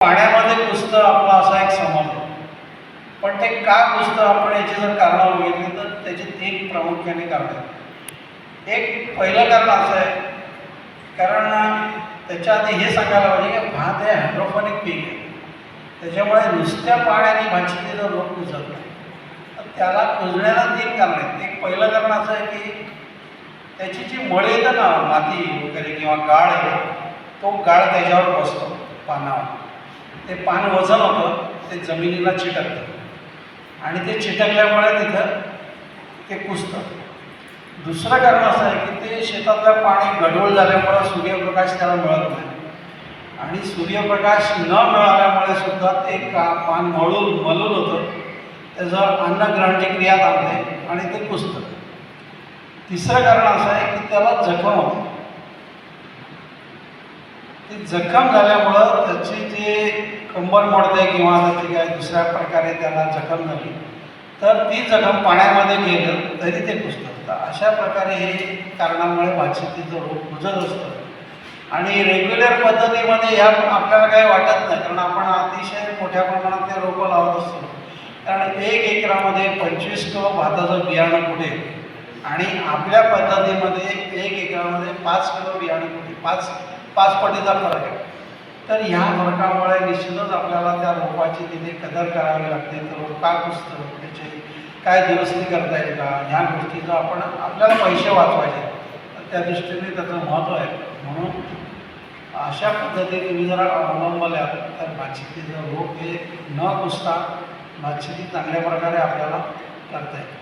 पाण्यामध्ये कुसतं आपला असा एक समज आहे. पण ते का कुसतं आपण याची जर कारणं बघितली तर त्याची तीन प्रामुख्याने कारण आहे एक पहिलं कारण असं आहे कारण त्याच्या आधी हे सांगायला पाहिजे की भात हे हायड्रोफोनिक पीक आहे. त्याच्यामुळे नुसत्या पाण्याने भातशेतीचा रोग कुजत नाही तर त्याला कुजण्याला तीन कारण आहेत. एक पहिलं कारण असं आहे की त्याची जी मळी येतं ना माती वगैरे किंवा गाळ आहे तो गाळ त्याच्यावर बसतो पानावर. ते पान वजन होतं ते जमिनीला चिटकतं. आणि ते चिटकल्यामुळे तिथं ते कुसतं दुसरं कारण असं आहे की ते शेतातलं पाणी गढूळ झाल्यामुळं सूर्यप्रकाश त्याला मिळत नाही. आणि सूर्यप्रकाश न मिळाल्यामुळे सुद्धा ते का पान मळून मलून होतं त्याचं अन्नग्रहणची क्रिया थांबते आणि ते कुसतं तिसरं कारण असं आहे की त्याला जखम होते. ती जखम झाल्यामुळं त्याची कंबर मोडते किंवा त्याची काय दुसऱ्या प्रकारे त्याला जखम झाली तर ती जखम पाण्यामध्ये गेलं तरी ते कुसतं तर अशा प्रकारे हे कारणामुळे भातशेतीचं रोग कुजत असतं. आणि रेग्युलर पद्धतीमध्ये ह्या आपल्याला काही वाटत नाही कारण आपण अतिशय मोठ्या प्रमाणात ते रोपं लावत असतो. कारण एक एकरामध्ये पंचवीस किलो भाताचं बियाणं कुठे? आणि आपल्या पद्धतीमध्ये एक एकरामध्ये पाच किलो बियाणं कुठे? पाच पाच पटीचा फरक आहे. तर ह्या फरकामुळे निश्चितच आपल्याला त्या रोपाची तिथे कदर करावी लागते. तर रोप का पुसतं त्याचे काय दुरुस्ती करता येईल का ह्या गोष्टीचं आपण आपल्याला पैसे वाचवायचे. तर त्या दृष्टीने त्याचं महत्त्व आहे. म्हणून अशा पद्धतीने तुम्ही जर अवलंबल्या तर भातशेतीचं रोप हे न पुसता भातशेती चांगल्या प्रकारे आपल्याला करता येईल